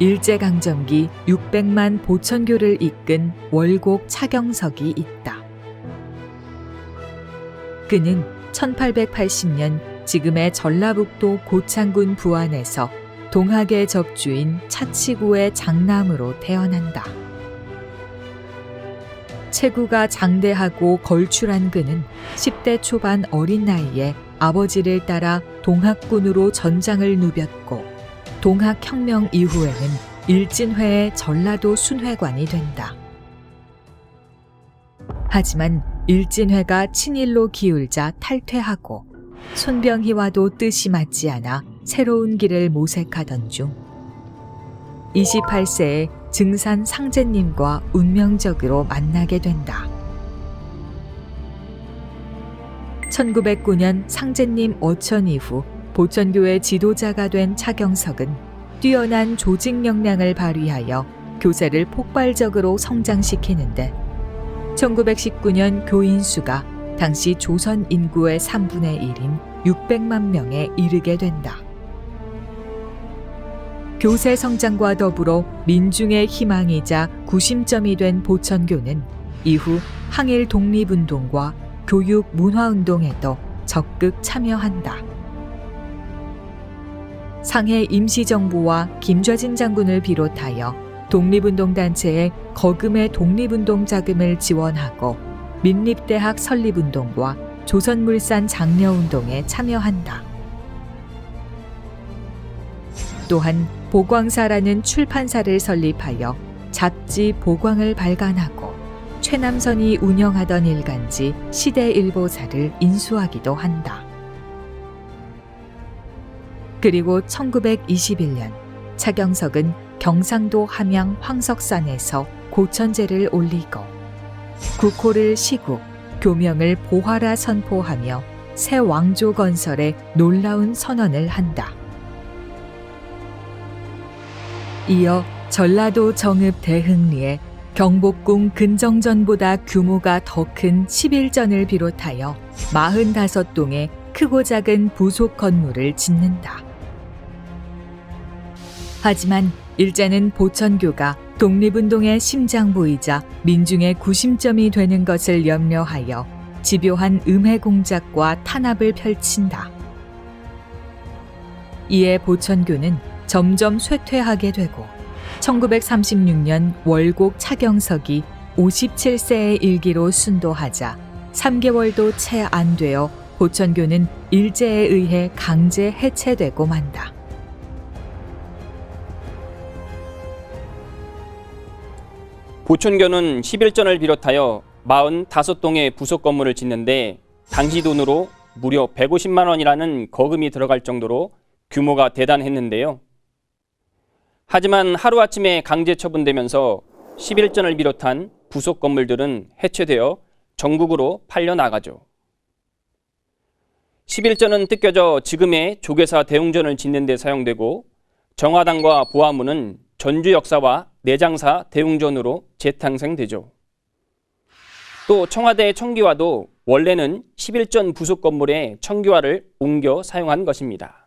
일제강점기 600만 보천교를 이끈 월곡 차경석이 있다. 그는 1880년 지금의 전라북도 고창군 부안에서 동학의 접주인 차치구의 장남으로 태어난다. 체구가 장대하고 걸출한 그는 10대 초반 어린 나이에 아버지를 따라 동학군으로 전장을 누볐고 동학혁명 이후에는 일진회의 전라도 순회관이 된다. 하지만 일진회가 친일로 기울자 탈퇴하고 손병희와도 뜻이 맞지 않아 새로운 길을 모색하던 중 28세에 증산 상제님과 운명적으로 만나게 된다. 1909년 상제님 어천 이후 보천교의 지도자가 된 차경석은 뛰어난 조직 역량을 발휘하여 교세를 폭발적으로 성장시키는데 1919년 교인 수가 당시 조선 인구의 3분의 1인 600만 명에 이르게 된다. 교세 성장과 더불어 민중의 희망이자 구심점이 된 보천교는 이후 항일 독립운동과 교육 문화운동에도 적극 참여한다. 상해 임시정부와 김좌진 장군을 비롯하여 독립운동 단체에 거금의 독립운동 자금을 지원하고 민립대학 설립운동과 조선물산 장려운동에 참여한다. 또한 보광사라는 출판사를 설립하여 잡지 보광을 발간하고 최남선이 운영하던 일간지 시대일보사를 인수하기도 한다. 그리고 1921년 차경석은 경상도 함양 황석산에서 고천제를 올리고 국호를 시국, 교명을 보화라 선포하며 새 왕조 건설에 놀라운 선언을 한다. 이어 전라도 정읍 대흥리에 경복궁 근정전보다 규모가 더 큰 11전을 비롯하여 45동의 크고 작은 부속 건물을 짓는다. 하지만 일제는 보천교가 독립운동의 심장부이자 민중의 구심점이 되는 것을 염려하여 집요한 음해 공작과 탄압을 펼친다. 이에 보천교는 점점 쇠퇴하게 되고 1936년 월곡 차경석이 57세의 일기로 순도하자 3개월도 채 안 되어 보천교는 일제에 의해 강제 해체되고 만다. 보촌교는 11전을 비롯하여 45동의 부속 건물을 짓는데 당시 돈으로 무려 150만 원이라는 거금이 들어갈 정도로 규모가 대단했는데요. 하지만 하루아침에 강제 처분되면서 11전을 비롯한 부속 건물들은 해체되어 전국으로 팔려 나가죠. 11전은 뜯겨져 지금의 조계사 대웅전을 짓는 데 사용되고 정화당과 보화문은 전주 역사와 내장사 대웅전으로 재탄생되죠. 또 청와대의 청기화도 원래는 11전 부속 건물에 청기화를 옮겨 사용한 것입니다.